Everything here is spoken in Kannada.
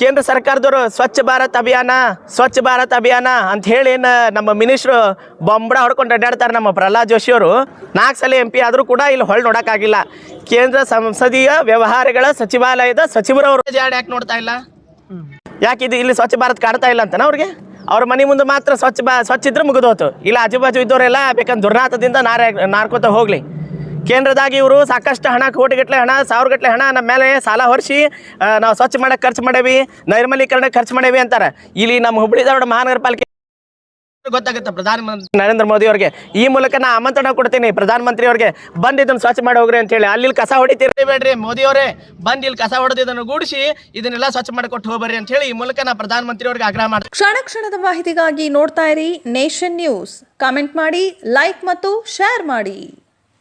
ಕೇಂದ್ರ ಸರ್ಕಾರದವರು ಸ್ವಚ್ಛ ಭಾರತ್ ಅಭಿಯಾನ ಸ್ವಚ್ಛ ಭಾರತ್ ಅಭಿಯಾನ ಅಂತ ಹೇಳಿ ಏನ್ ನಮ್ಮ ಮಿನಿಸ್ಟ್ರು ಬೊಂಬಡ ಹೊಡ್ಕೊಂಡು ಅಡ್ಡಾಡ್ತಾರೆ ನಮ್ಮ ಪ್ರಹ್ಲಾದ್ ಜೋಶಿ ಅವರು. ನಾಲ್ಕು ಸಲ ಎಂ ಪಿ ಆದರೂ ಕೂಡ ಇಲ್ಲಿ ಹೊಳ್ ನೋಡೋಕ್ಕಾಗಿಲ್ಲ. ಕೇಂದ್ರ ಸಂಸದೀಯ ವ್ಯವಹಾರಗಳ ಸಚಿವಾಲಯದ ಸಚಿವರವರು. ಯಾಕೆ ನೋಡ್ತಾ ಇಲ್ಲ? ಯಾಕೆ ಇದು ಇಲ್ಲಿ ಸ್ವಚ್ಛ ಭಾರತ್ ಕಾಡ್ತಾ ಇಲ್ಲ ಅಂತನ ಅವ್ರಿಗೆ? ಅವ್ರ ಮನೆ ಮುಂದೆ ಮಾತ್ರ ಸ್ವಚ್ಛ ಬಾ ಸ್ವಚ್ಛ ಇದ್ರೆ ಮುಗಿದೋತು. ಇಲ್ಲ ಆಜು ಬಾಜು ಇದ್ದವರೆಲ್ಲ ಬೇಕಂದ್ರೆ ದುರ್ನಾಥದಿಂದ ನಾರ ನಾರ್ಕೋತ ಹೋಗ್ಲಿ. ಕೇಂದ್ರದಾಗ ಇವರು ಸಾಕಷ್ಟು ಹಣ ಕೋಟಿಗಟ್ಟಲೆ ಹಣ ಸಾವಿರಗಟ್ಟಲೆ ಹಣ ನಮ್ಮ ಮೇಲೆ ಸಾಲ ಹೊರಿಸಿ ನಾವು ಸ್ವಚ್ಛ ಮಾಡಕ್ಕೆ ಖರ್ಚು ಮಾಡೇವಿ, ನೈರ್ಮಲೀಕರಣಕ್ಕೆ ಖರ್ಚು ಮಾಡೇವಿ ಅಂತಾರೆ. ಇಲ್ಲಿ ನಮ್ಮ ಹುಬ್ಬಳ್ಳಿ ಧಾರವಾಡ ಮಹಾನಗರ ಪಾಲಿಕೆ ಗೊತ್ತಾಗುತ್ತೆ ಪ್ರಧಾನಮಂತ್ರಿ ನರೇಂದ್ರ ಮೋದಿ ಅವರಿಗೆ. ಈ ಮೂಲಕ ನಾ ಆಮಂತ್ರಣ ಕೊಡ್ತೀನಿ ಪ್ರಧಾನಮಂತ್ರಿ ಅವರಿಗೆ. ಬಂದು ಇದನ್ನು ಸ್ವಚ್ಛ ಮಾಡಿ ಹೋಗ್ರಿ ಅಂತ ಹೇಳಿ ಅಲ್ಲಿ ಕಸ ಹೊಡಿತೀರಿ ಬೇಡ್ರಿ ಮೋದಿ ಅವರೇ. ಬಂದು ಇಲ್ಲಿ ಕಸ ಹೊಡೆದು ಇದನ್ನು ಗೂಡಿಸಿ ಇದನ್ನೆಲ್ಲ ಸ್ವಚ್ಛ ಮಾಡಿಕೊಟ್ಟು ಹೋಗ್ಬರ್ರಿ ಅಂತ ಹೇಳಿ ಈ ಮೂಲಕ ನಾ ಪ್ರಧಾನಮಂತ್ರಿ ಅವರಿಗೆ ಆಗ್ರಹ ಮಾಡ್ತೀನಿ. ಕ್ಷಣ ಕ್ಷಣದ ಮಾಹಿತಿಗಾಗಿ ನೋಡ್ತಾ ಇರಿ ನೇಷನ್ ನ್ಯೂಸ್. ಕಾಮೆಂಟ್ ಮಾಡಿ, ಲೈಕ್ ಮತ್ತು ಶೇರ್ ಮಾಡಿ.